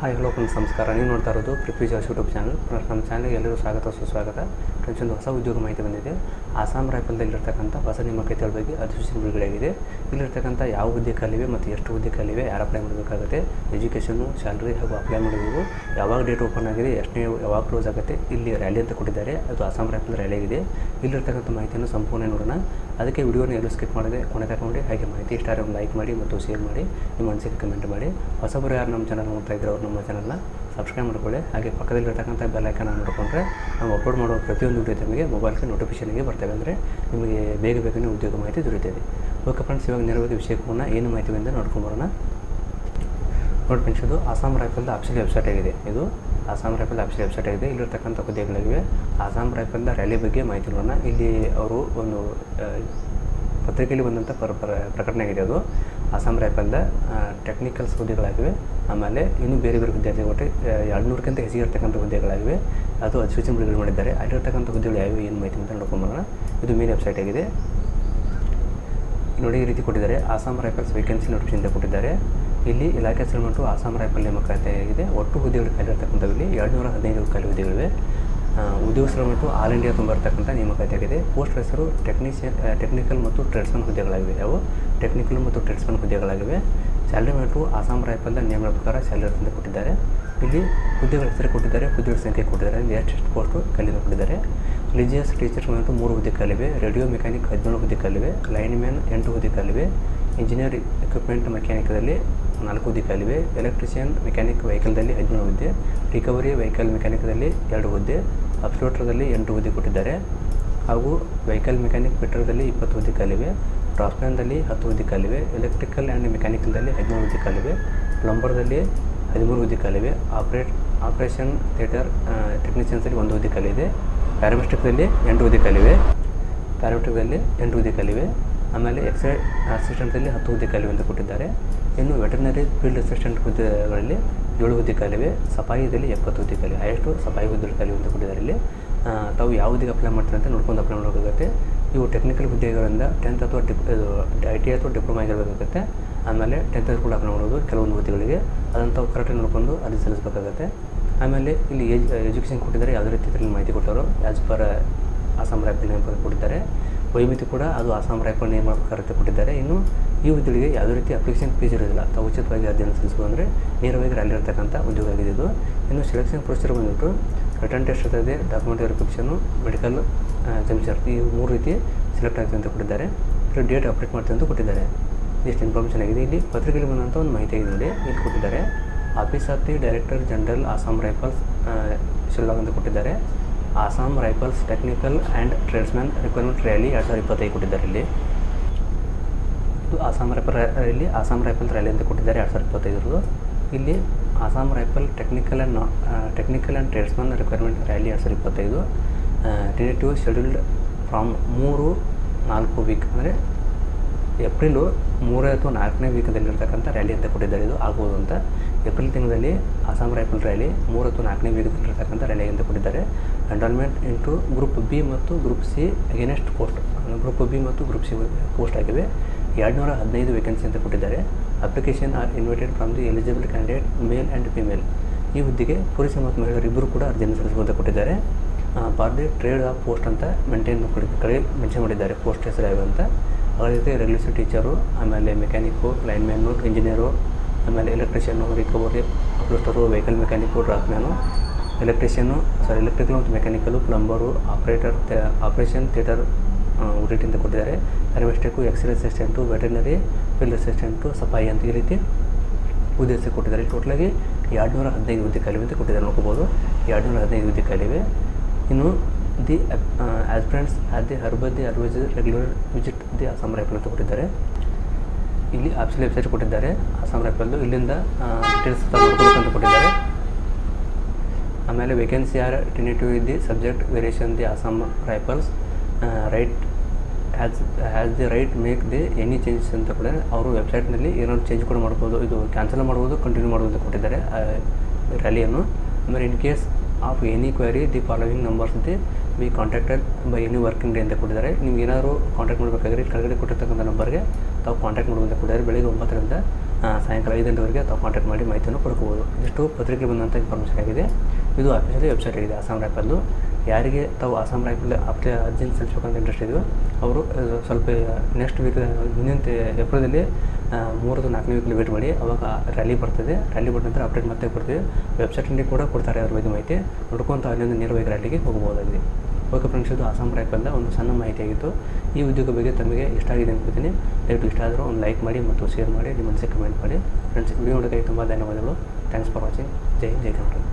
Hi, hello ಒಂದು ನಮಸ್ಕಾರ. ನೀವು ನೋಡ್ತಾ ಇರೋದು ಪೃಥ್ವಿ ಜಾಸ್ ಯೂಟ್ಯೂಬ್ ಚಾನಲ್. ನಮ್ಮ ಚಾನಲ್ಗೆ ಎಲ್ಲರೂ ಸ್ವಾಗತ, ಸುಸ್ವಾಗತ. ಫ್ರೆಂಡ್ಸ್, ಒಂದು ಹೊಸ ಉದ್ಯೋಗ ಮಾಹಿತಿ ಬಂದಿದೆ. ಆಸಾಂ ರೈಫಲ್ದಲ್ಲಿರ್ತಕ್ಕಂಥ ಹೊಸ ನೇಮಕಾತಿಗಳ ಬಗ್ಗೆ ಅಧಿಸೂಚನೆ ಬಿಡುಗಡೆಯಾಗಿದೆ. ಇಲ್ಲಿರ್ತಕ್ಕಂಥ ಯಾವ ಹುದ್ದೆ ಖಾಲಿವೆ ಮತ್ತು ಎಷ್ಟು ಹುದ್ದೆ ಖಾಲಿವೆ ಯಾರು ಅಪ್ಲೈ ಮಾಡಬೇಕಾಗುತ್ತೆ ಎಜುಕೇಷನು ಸ್ಯಾಲ್ರಿ ಹಾಗೂ ಅಪ್ಲೈ ಮಾಡಬೇಕು ಯಾವಾಗ ಡೇಟ್ ಓಪನ್ ಆಗಿದೆ, ಎಷ್ಟನೇ, ಯಾವಾಗ ಕ್ಲೋಸ್ ಆಗುತ್ತೆ, ಇಲ್ಲಿ ರ್ಯಾಲಿ ಅಂತ ಕೊಟ್ಟಿದ್ದಾರೆ. ಅದು ಅಸ್ಸಾಂ ರೈಫಲ್ ರ್ಯಾಲಿ ಆಗಿದೆ. ಇಲ್ಲಿರ್ತಕ್ಕಂಥ ಮಾಹಿತಿಯನ್ನು ಸಂಪೂರ್ಣ ನೋಡೋಣ. ಅದಕ್ಕೆ ವಿಡಿಯೋನ ಎಲ್ಲೂ ಸ್ಕಿಪ್ ಮಾಡಿದೆ ಕೊನೆ ತಗೊಂಡು ಹಾಗೆ ಮಾಹಿತಿ ಇಷ್ಟ ಲೈಕ್ ಮಾಡಿ ಮತ್ತು ಶೇರ್ ಮಾಡಿ. ನಿಮ್ಮ ಅನಿಸಿಕೆ ಕಮೆಂಟ್ ಮಾಡಿ. ಹೊಸಬರು ಯಾರು ನಮ್ಮ ಚಾನಲ್ ನೋಡ್ತಾ ಇದ್ದರು ಅವ್ರು ನಮ್ಮ ಚಾನಲ್ನ ಸಬ್ಸ್ಕ್ರೈಬ್ ಮಾಡ್ಕೊಳ್ಳಿ. ಹಾಗೆ ಪಕ್ಕದಲ್ಲಿರ್ತಕ್ಕಂಥ ಬೆಲ್ ಐಕನ್ ನೋಡಿಕೊಂಡ್ರೆ ನಾವು ಅಪ್ಲೋಡ್ ಮಾಡುವ ಪ್ರತಿಯೊಂದು ವಿಡಿಯೋ ನಿಮಗೆ ಮೊಬೈಲ್ಗೆ ನೋಟಿಫಿಕೇಷನ್ಗೆ ಬರ್ತವೆ. ಅಂದರೆ ನಿಮಗೆ ಬೇಗ ಬೇಗನೆ ಉದ್ಯೋಗ ಮಾಹಿತಿ ದೊರೆಯುತ್ತದೆ. ಓಕೆ ಫ್ರೆಂಡ್ಸ್ ಇವಾಗ ನೇರವಾಗಿ ವಿಷಯಕ್ಕೆ ಏನು ಮಾಹಿತಿ ಬಂದು ನೋಡ್ಕೊಂಬರೋಣ ನೋಡಿ ಫ್ರೆಂಡ್ಸ್ ಇದು ಆಸಾಮ್ ರೈಫಲ್ದ ಅಫಿಷಿಯಲ್ ವೆಬ್ಸೈಟ್ ಆಗಿದೆ. ಇದು ಆಸಾಮ್ ರೈಫಲ್ದ ಅಫಿಷಿಯಲ್ ವೆಬ್ಸೈಟ್ ಆಗಿದೆ. ಇಲ್ಲಿರ್ತಕ್ಕಂಥ ಹುದ್ದೆಗಳಿವೆ. ಆಸಾಮ್ ರೈಫಲ್ದ ರ್ಯಾಲಿ ಬಗ್ಗೆ ಮಾಹಿತಿ ನೋಡೋಣ. ಇಲ್ಲಿ ಅವರು ಒಂದು ಪತ್ರಿಕೆಯಲ್ಲಿ ಬಂದಂಥ ಪರ, ಪ್ರಕಟಣೆ ಆಗಿದೆ ಅದು. ಆಸಾಂ ರೈಫಲ್ದ ಟೆಕ್ನಿಕಲ್ಸ್ ಹುದ್ದೆಗಳಾಗಿವೆ ಆಮೇಲೆ ಇನ್ನೂ ಬೇರೆ ಬೇರೆ ಹುದ್ದೆ ಒಟ್ಟು ಎರಡುನೂರಕ್ಕಿಂತ ಹೆಚ್ಚಿಗೆ ಇರ್ತಕ್ಕಂಥ ಹುದ್ದೆಗಳಾಗಿವೆ. ಅದು ಅಧಿಸೂಚನೆ ಬಿಡುಗಡೆ ಮಾಡಿದ್ದಾರೆ. ಅಲ್ಲಿರ್ತಕ್ಕಂಥ ಹುದ್ದೆಗಳು ಯಾವ್ಯಾವ, ಏನು ಮಾಹಿತಿ ಅಂತ ನೋಡ್ಕೊಂಬರೋಣ ಇದು ಮೇನ್ ವೆಬ್ಸೈಟ್ ಆಗಿದೆ. ನೋಡಿ ಈ ರೀತಿ ಕೊಟ್ಟಿದ್ದಾರೆ. ಅಸ್ಸಾಂ ರೈಫಲ್ಸ್ ವೇಕೆನ್ಸಿ ನೋಟಿಫಿಕೇಶನ್ ಅಂತ ಕೊಟ್ಟಿದ್ದಾರೆ. ಇಲ್ಲಿ ಇಲಾಖೆ ಸೆಲೆಮೆಂಟು ಅಸ್ಸಾಂ ರೈಫಲ್ ನೇಮಕಾತಿ ಆಗಿದೆ. ಒಟ್ಟು ಹುದ್ದೆಗಳು ಖಾಲಿ ಇಲ್ಲಿ ಎರಡು ನೂರ ಹದಿನೈದು ಖಾಲಿ ಹುದ್ದೆಗಳಿವೆ. ಆ, ಉದ್ಯೋಗ ಸೆಲೆಮೆಂಟು ಆಲ್ ಇಂಡಿಯಾ ತುಂಬ ನೇಮಕಾತಿ ಆಗಿದೆ ಪೋಸ್ಟ್ ಹೆಸರು ಟೆಕ್ನಿಷಿಯನ್ ಟೆಕ್ನಿಕಲ್ ಮತ್ತು ಟ್ರೆಡ್ಸ್ಮನ್ ಹುದ್ದೆಗಳಾಗಿವೆ. ಅವು ಟೆಕ್ನಿಕಲ್ ಮತ್ತು ಟ್ರೆಡ್ಸ್ಮನ್ ಹುದ್ದೆಗಳಾಗಿವೆ. ಸ್ಯಾಲ್ರಿ ಮೇಟು ಆಸಾಮ್ ರೈಫಲ್ದ ನಿಯಮಗಳ ಪ್ರಕಾರ ಸ್ಯಾಲ್ರಿ ಅಂತ ಕೊಟ್ಟಿದ್ದಾರೆ. ಇಲ್ಲಿ ಹುದ್ದೆಗಳ ಹೆಸರು ಕೊಟ್ಟಿದ್ದಾರೆ ಹುದ್ದೆಗಳ ಸಂಖ್ಯೆ ಕೊಟ್ಟಿದ್ದಾರೆ ಎಷ್ಟು ಪೋಸ್ಟು ಕಲಿನ ಕೊಟ್ಟಿದ್ದಾರೆ. ರಿಲಿಜಿಯಸ್ ಟೀಚರ್ಸ್ ಮತ್ತು ಮೂರು ಹುದ್ದೆ ಖಾಲಿವೆ ರೇಡಿಯೋ ಮೆಕ್ಯಾನಿಕ್ ಹದಿನೇಳು ಹುದ್ದೆ ಖಾಲಿವೆ ಲೈನ್ ಮ್ಯಾನ್ ಎಂಟು ಹುದ್ದೆ ಖಾಲಿವೆ ಇಂಜಿನಿಯರ್ ಎಕ್ವಿಪ್ಮೆಂಟ್ ಮೆಕ್ಯಾನಿಕ್ದಲ್ಲಿ ನಾಲ್ಕು ಹುದ್ದೆ ಖಾಲಿವೆ ಎಲೆಕ್ಟ್ರಿಷಿಯನ್ ಮೆಕ್ಯಾನಿಕ್ ವೆಹಿಕಲ್ದಲ್ಲಿ ಹದಿನೇಳು ಹುದ್ದೆ. ರಿಕವರಿ ವೆಹಿಕಲ್ ಮೆಕ್ಯಾನಿಕ್ದಲ್ಲಿ ಎರಡು ಹುದ್ದೆ. ಅಬ್ಸೋಲ್ಟ್ರದಲ್ಲಿ ಎಂಟು ಹುದ್ದೆ ಕೊಟ್ಟಿದ್ದಾರೆ. ಹಾಗೂ ವೆಹಿಕಲ್ ಮೆಕ್ಯಾನಿಕ್ ಪೆಟ್ರೋಲ್ದಲ್ಲಿ ಇಪ್ಪತ್ತು ಹುದ್ದೆ ಕಾಲಿವೆ. ಟ್ರಾಫ್ಮ್ಯಾನ್ದಲ್ಲಿ ಹತ್ತು ಹುದ್ದೆ ಕಾಲಿವೆ. ಎಲೆಕ್ಟ್ರಿಕಲ್ ಆ್ಯಂಡ್ ಮೆಕ್ಯಾನಿಕಲ್ದಲ್ಲಿ ಹದಿಮೂರು ಹುದ್ದೆ ಕಾಲಿವೆ. ಪ್ಲಂಬರ್ದಲ್ಲಿ ಹದಿಮೂರು ಹುದ್ದೆ ಕಾಲಿವೆ. ಆಪ್ರೇಟ್, ಆಪ್ರೇಷನ್ ಥಿಯೇಟರ್ ಟೆಕ್ನಿಷಿಯನ್ಸಲ್ಲಿ ಒಂದು ಹುದ್ದೆ ಕಾಲಿದೆ. ಪ್ಯಾರಾಮೆಸ್ಟಿಕ್ದಲ್ಲಿ ಎಂಟು ಹುದ್ದೆ ಕಾಲಿವೆ. ಪ್ಯಾರಾಮೆಟ್ರಿಕ್ದಲ್ಲಿ ಎಂಟು ಹುದ್ದೆ ಕಾಲಿವೆ. ಆಮೇಲೆ ಎಕ್ಸ್ರೇ ಅಸಿಸ್ಟೆಂಟಲ್ಲಿ ಹತ್ತು ಹುದ್ದೆ ಕಾಲಿವೆ ಅಂತ ಕೊಟ್ಟಿದ್ದಾರೆ. ಇನ್ನು ವೆಟರ್ನರಿ ಫೀಲ್ಡ್ ಅಸಿಸ್ಟೆಂಟ್ ಹುದ್ದೆಗಳಲ್ಲಿ ಏಳು ಹುದ್ದೆ ಕಾಲಿವೆ ಸಫಾಯಿದಲ್ಲಿ ಎಪ್ಪತ್ತು ಹುದ್ದೆ ಕಾಲವೇ. ಹೈಯೆಸ್ಟು ಸಫಾಯಿ ಹುದ್ದೆ ಖಾಲಿ ಅಂತ ಕೊಟ್ಟಿದ್ದಾರೆ ಇಲ್ಲಿ ತಾವು ಹುದ್ದೆಗೆ ಅಪ್ಲೈ ಮಾಡ್ತಾರೆ ಅಂತ ನೋಡ್ಕೊಂಡು ಅಪ್ಲೈ ಮಾಡಬೇಕಾಗುತ್ತೆ. ಇವು ಟೆಕ್ನಿಕಲ್ ಹುದ್ದೆಗಳಿಂದ ಟೆಂತ್ ಅಥವಾ ಡಿಪ್ ಐ ಟಿ ಅಥವಾ ಡಿಪ್ಲೊಮಾ ಆಗಿರಬೇಕಾಗುತ್ತೆ. ಆಮೇಲೆ ಟೆಂತ್ ಕೂಡ ಅಪ್ಲೈ ಮಾಡೋದು ಕೆಲವೊಂದು ಹುದ್ದೆಗಳಿಗೆ. ಅದನ್ನು ತಾವು ಕರೆಕ್ಟಾಗಿ ನೋಡಿಕೊಂಡು ಅರ್ಜಿ ಸಲ್ಲಿಸಬೇಕಾಗುತ್ತೆ. ಆಮೇಲೆ ಇಲ್ಲಿ ಎಜ್, ಎಜುಕೇಷನ್ ಕೊಟ್ಟಿದ್ದಾರೆ, ಯಾವುದೇ ರೀತಿ ಮಾಹಿತಿ ಕೊಟ್ಟವರು ಆ್ಯಸ್ ಪರ್ ಆಸಾಂ ರಾಯಲ್ ಕೊಟ್ಟಿದ್ದಾರೆ. ವೈಮಿತಿ ಕೂಡ ಅದು ಅಸ್ಸಾಂ ರೈಫಲ್ ನೇಮ ಪ್ರಕಾರ ಕೊಟ್ಟಿದ್ದಾರೆ. ಇನ್ನು ಈ ಹುದ್ದೆಗಳಿಗೆ ಯಾವುದೇ ರೀತಿ ಅಪ್ಲಿಕೇಶನ್ ಫೀಸ್ ಇರೋದಿಲ್ಲ ತಾವು ಉಚಿತವಾಗಿ ಅಧ್ಯಯನ ಸಲ್ಲಿಸುವ ಅಂದರೆ ನೇರವಾಗಿ ಅಲ್ಲಿರ್ತಕ್ಕಂಥ ಉದ್ಯೋಗ ಆಗಿದೆ ಇದು. ಇನ್ನು ಸೆಲೆಕ್ಷನ್ ಪ್ರೊಸೀಜರ್ ಬಂದುಬಿಟ್ಟು ರಿಟರ್ನ್ ಟೆಸ್ಟ್ ಇರ್ತದೆ ಡಾಕ್ಯುಮೆಂಟ್ ವೆರಿಫಿಕೇಷನು ಮೆಡಿಕಲ್ ಎಕ್ಸಾಮಿಷನ್ ಈ ಮೂರು ರೀತಿ ಸೆಲೆಕ್ಟ್ ಆಗ್ತದೆ ಅಂತ ಕೊಟ್ಟಿದ್ದಾರೆ. ಇಲ್ಲಿ ಡೇಟ್ ಅಪ್ಡೇಟ್ ಮಾಡ್ತದೆ ಅಂತ ಕೊಟ್ಟಿದ್ದಾರೆ. ಇಷ್ಟು ಇನ್ಫಾರ್ಮೇಷನ್ ಆಗಿದೆ. ಇಲ್ಲಿ ಪತ್ರಿಕೆಯಲ್ಲಿ ಬಂದಂಥ ಒಂದು ಮಾಹಿತಿ ಆಗಿದೆ ನೋಡಿ. ಇಲ್ಲಿ ಕೊಟ್ಟಿದ್ದಾರೆ. Office of the director general Assam rifles Shillong ಅಂತ ಕೊಟ್ಟಿದ್ದಾರೆ. Assam rifles technical and tradesman requirement rally ಎರಡು ಸಾವಿರದ ಇಪ್ಪತ್ತೈದು ಕೊಟ್ಟಿದ್ದಾರೆ ಇಲ್ಲಿ ಇದು ಆಸಾಮ್ ರೈಫಲ್ ರ್ಯಾ- ಇಲ್ಲಿ ಆಸಾಂ ರೈಫಲ್ ರ್ಯಾಲಿ ಅಂತ ಕೊಟ್ಟಿದ್ದಾರೆ ಎರಡು ಸಾವಿರದ ಇಪ್ಪತ್ತೈದರದು ಇಲ್ಲಿ Assam rifle technical and technical and tradesman requirement rally ಎರಡು ಸಾವಿರದ ಇಪ್ಪತ್ತೈದು. ಟೆನೇಟಿವ್ ಶೆಡ್ಯೂಲ್ಡ್ ಫ್ರಾಮ್ ಮೂರು ನಾಲ್ಕು ವೀಕ್ ಅಂದರೆ ಏಪ್ರಿಲು ಮೂರನೇ ಅಥವಾ ನಾಲ್ಕನೇ ವೀಕದಲ್ಲಿರ್ತಕ್ಕಂಥ ರ್ಯಾಲಿ ಅಂತ ಕೊಟ್ಟಿದ್ದಾರೆ. ಇದು ಆಗ್ಬೋದು ಅಂತ. ಏಪ್ರಿಲ್ ತಿಂಗಳಲ್ಲಿ ಅಸ್ಸಾಂ ರೈಫಲ್ ರ್ಯಾಲಿ ಮೂರು ಅಥವಾ ನಾಲ್ಕನೇ ವೀಕದಲ್ಲಿರ್ತಕ್ಕಂಥ ರ್ಯಾಲಿ ಅಂತ ಕೊಟ್ಟಿದ್ದಾರೆ. ಎನ್ರೋಲ್ಮೆಂಟ್ ಇಂಟು ಗ್ರೂಪ್ ಬಿ ಮತ್ತು group C against post group B ಮತ್ತು ಗ್ರೂಪ್ ಸಿ ಪೋಸ್ಟ್ ಆಗಿವೆ. ಎರಡುನೂರ ಹದಿನೈದು ವೇಕೆನ್ಸಿ ಅಂತ ಕೊಟ್ಟಿದ್ದಾರೆ. Application are invited from the eligible candidate male and female ಈ ಹುದ್ದೆಗೆ ಪುರುಷ ಮತ್ತು ಮಹಿಳೆಯರು ಇಬ್ಬರು ಕೂಡ ಅರ್ಜಿಯನ್ನು ಸಲ್ಲಿಸುವಂತ ಕೊಟ್ಟಿದ್ದಾರೆ. Bar the trade of post ಅಂತ ಮೇಂಟೈನ್ ಕಡೆ ಮೆನ್ಷನ್ ಮಾಡಿದ್ದಾರೆ. ಪೋಸ್ಟ್ ಹೆಸರು ಅಂತ. ಅದೇ ರೀತಿ ರೆಗ್ಯುಲೇಷನ್ ಟೀಚರು, ಆಮೇಲೆ ಮೆಕ್ಯಾನಿಕ್ಕು ಲೈನ್ಮ್ಯಾನು ಇಂಜಿನಿಯರು, ಆಮೇಲೆ electrician recovery upholster vehicle mechanic draughtsman electrician sorry electrical ಮತ್ತು mechanical plumber, operator operation, theatre O T ಕೊಟ್ಟಿದ್ದಾರೆ. ಪ್ಯಾರಾಮೆಸ್ಟಿಕ್ಕು X-ray assistant, veterinary, field assistant, ಸಫಾಯಿ ಅಂತ ಈ ರೀತಿ ಉದ್ದೇಶ ಕೊಟ್ಟಿದ್ದಾರೆ. ಕೊಟ್ಟಿದ್ದಾರೆ ಎರಡು ನೂರ ಹದಿನೈದು ಹುದ್ದೆ ಕಲಿವೆ ಅಂತ ಕೊಟ್ಟಿದ್ದಾರೆ. ನೋಡ್ಕೋಬೋದು. ಎರಡುನೂರ ಹದಿನೈದು ಹುದ್ದೆ ಖಾಲಿವೆ ಇನ್ನು the aspirants at the herbal the always regular visit the Assam rifle ಅಂತ ಕೊಟ್ಟಿದ್ದಾರೆ ಇಲ್ಲಿ ಆಫೀಸಲ್ಲಿ ವೆಬ್ಸೈಟ್ ಕೊಟ್ಟಿದ್ದಾರೆ. ಅಸ್ಸಾಂ ರೈಫಲ್ದು ಇಲ್ಲಿಂದ ಡೀಟೇಲ್ಸ್ ಅಂತ ಕೊಟ್ಟಿದ್ದಾರೆ. ಆಮೇಲೆ vacancy are tentative the subject variation the Assam rifles right has has the right make the any changes ಅಂತ ಕೂಡ ಅವರು ವೆಬ್ಸೈಟ್ನಲ್ಲಿ ಏನಾದ್ರು ಚೇಂಜ್ ಕೂಡ ಮಾಡ್ಬೋದು, ಇದು ಕ್ಯಾನ್ಸಲ್ ಮಾಡ್ಬೋದು ಕಂಟಿನ್ಯೂ ಮಾಡ್ಬೋದು ಅಂತ ಕೊಟ್ಟಿದ್ದಾರೆ ರ್ಯಾಲಿಯನ್ನು ಆಮೇಲೆ in case of any query the following numbers the be contacted by any working day ಅಂತ ಕೊಟ್ಟಿದ್ದಾರೆ. ನಿಮ್ಗೆ ಏನಾದರೂ ಕಾಂಟ್ಯಾಕ್ಟ್ ಮಾಡಬೇಕಾದ್ರೆ ಕೆಳಗಡೆ ಕೊಟ್ಟಿರ್ತಕ್ಕಂಥ ನಂಬರ್ಗೆ ತಾವು ಕಾಂಟ್ಯಾಕ್ಟ್ ಮಾಡುವಂತ ಕೊಟ್ಟಿದ್ದಾರೆ. ಬೆಳಗ್ಗೆ ಒಂಬತ್ತರಿಂದ ಸಾಯಂಕಾಲ ಐದು ಗಂಟೆವರೆಗೆ ತಾವು ಕಾಂಟ್ಯಾಕ್ಟ್ ಮಾಡಿ ಮಾಹಿತಿಯನ್ನು ಪಡ್ಕೋಬೋದು. ಇಷ್ಟು ಪತ್ರಿಕೆ ಬಂದಂಥ ಇನ್ಫಾರ್ಮೇಷನ್ ಆಗಿದೆ. ಇದು ಅಫಿಷಿಯಲಿ ವೆಬ್ಸೈಟ್ ಆಗಿದೆ ಅಸ್ಸಾಂ ರೈಫಲ್ದು ಯಾರಿಗೆ ತಾವು ಅಸ್ಸಾಂ ರೈಫಲ್ ಅಪ್ಲೈ ಅರ್ಜಿನ ಸಲ್ಲಿಸ್ಬೇಕಂತ ಇಂಟ್ರೆಸ್ಟ್ ಇದೆಯೋ, ಅವರು ಸ್ವಲ್ಪ ನೆಕ್ಸ್ಟ್ ವೀಕ್ ಮುಂದಿನ ಏಪ್ರಿಲಲ್ಲಿ ಮೂರದು ನಾಲ್ಕನೇ ವೀಕಲ್ಲಿ ವೇಟ್ ಮಾಡಿ. ಅವಾಗ ರ್ಯಾಲಿ ಬರ್ತದೆ. ರ್ಯಾಲಿ ಬಂದ ನಂತರ ಅಪ್ಡೇಟ್ ಮತ್ತೆ ಕೊಡ್ತೀವಿ. ವೆಬ್ಸೈಟ್ನಲ್ಲಿ ಕೂಡ ಕೊಡ್ತಾರೆ ಅದ್ರ ಬಗ್ಗೆ ಮಾಹಿತಿ. ನೋಡ್ಕೊಂತ ಅಲ್ಲಿಂದ ನೇರವಾಗಿ ರ್ಯಾಲಿಗೆ ಹೋಗಬಹುದಾಗಿದೆ. ಓಕೆ ಫ್ರೆಂಡ್ಸ್ ಇದು ಅಸ್ಸಾಂ ರೈಫಲ್ದ ಒಂದು ಸಣ್ಣ ಮಾಹಿತಿಯಾಗಿತ್ತು. ಈ ಉದ್ಯೋಗ ಬಗ್ಗೆ ತಮಗೆ ಇಷ್ಟ ಆಗಿದೆ ಅನ್ಕೋತೀನಿ. ದಯವಿಟ್ಟು ಇಷ್ಟ ಆದರೂ ಒಂದು ಲೈಕ್ ಮಾಡಿ ಮತ್ತು ಶೇರ್ ಮಾಡಿ. ನಿಮ್ಮ ಮನಸ್ಸಿಗೆ ಕಮೆಂಟ್ ಮಾಡಿ. ಫ್ರೆಂಡ್ಸ್ ವಿಡಿಯೋ ನೋಡೋದಕ್ಕೆ ತುಂಬ ಧನ್ಯವಾದಗಳು. ಥ್ಯಾಂಕ್ಸ್ ಫಾರ್ ವಾಚಿಂಗ್ ಜೈ ಜೈ ಕರ್ನಾಟಕ.